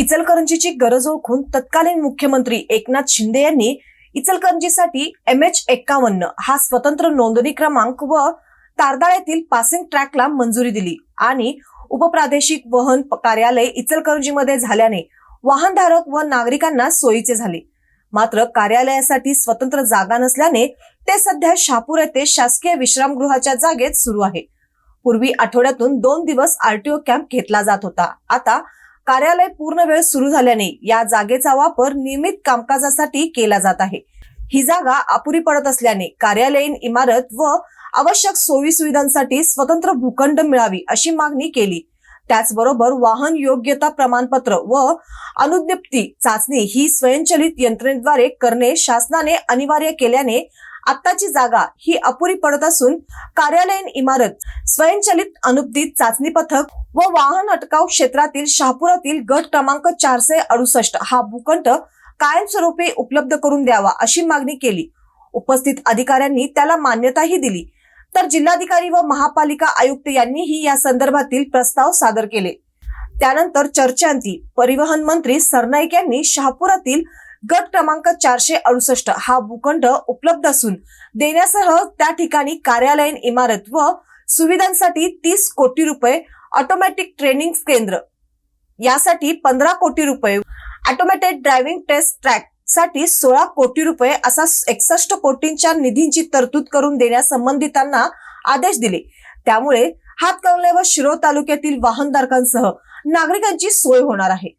इचलकरंजीची गरज ओळखून तत्कालीन मुख्यमंत्री एकनाथ शिंदे यांनी इचलकरंजीसाठी एम एच एक्कावन्न हा स्वतंत्र नोंदणी क्रमांक व तारदाळ येथील पासिंग ट्रॅकला मंजुरी दिली आणि उपप्रादेशिक वहन कार्यालय इचलकरंजीमध्ये झाल्याने वाहनधारक व नागरिकांना सोयीचे झाले. मात्र कार्यालयासाठी स्वतंत्र जागा नसल्याने ते सध्या शहापूर येथे शासकीय विश्रामगृहाच्या जागेत सुरू आहे. पूर्वी आठवड्यातून दोन दिवस आरटीओ कॅम्प घेतला जात होता. आता कार्यालय पूर्ण वेळ सुरू झाल्याने या जागेचा वापर नियमित कामकाजासाठी केला जात आहे. ही जागा अपुरी पडत असल्याने कार्यालयीन इमारत व आवश्यक सोयी सुविधांसाठी स्वतंत्र भूखंड मिळावी अशी मागणी केली. त्याचबरोबर वाहन योग्यता प्रमाणपत्र व अनुज्ञप्ती चाचणी ही स्वयंचलित यंत्रणेद्वारे करणे शासनाने अनिवार्य केल्याने आत्ताची जागा ही अपुरी पडत असून कार्यालयीन इमारत स्वयंचलित अनुपदित चाचणी पथक व वाहन अटकाव क्षेत्रातील शहापुरातील गट क्रमांक चारशे अडुसष्ट हा भूखंड कायमस्वरूपी उपलब्ध करून द्यावा अशी मागणी केली. उपस्थित अधिकाऱ्यांनी त्याला मान्यताही दिली. तर जिल्हाधिकारी व महापालिका आयुक्त यांनीही या संदर्भातील प्रस्ताव सादर केले. त्यानंतर चर्चांती परिवहन मंत्री सरनाईक यांनी शहापुरातील गट क्रमांक चारशे अडुसष्ट हा भूखंड उपलब्ध असून देण्यासह त्या ठिकाणी कार्यालयीन इमारत व सुविधांसाठी तीस कोटी रुपये ऑटोमॅटिक ट्रेनिंग केंद्र. यासाठी पंधरा कोटी रुपये ऑटोमॅटेड ड्रायव्हिंग टेस्ट ट्रॅकसाठी सोळा कोटी रुपये असा एकसष्ट कोटींच्या निधींची तरतूद करून देण्यासंबंधितांना आदेश दिले. त्यामुळे हातकंगले व शिरोळ तालुक्यातील वाहनधारकांसह नागरिकांची सोय होणार आहे.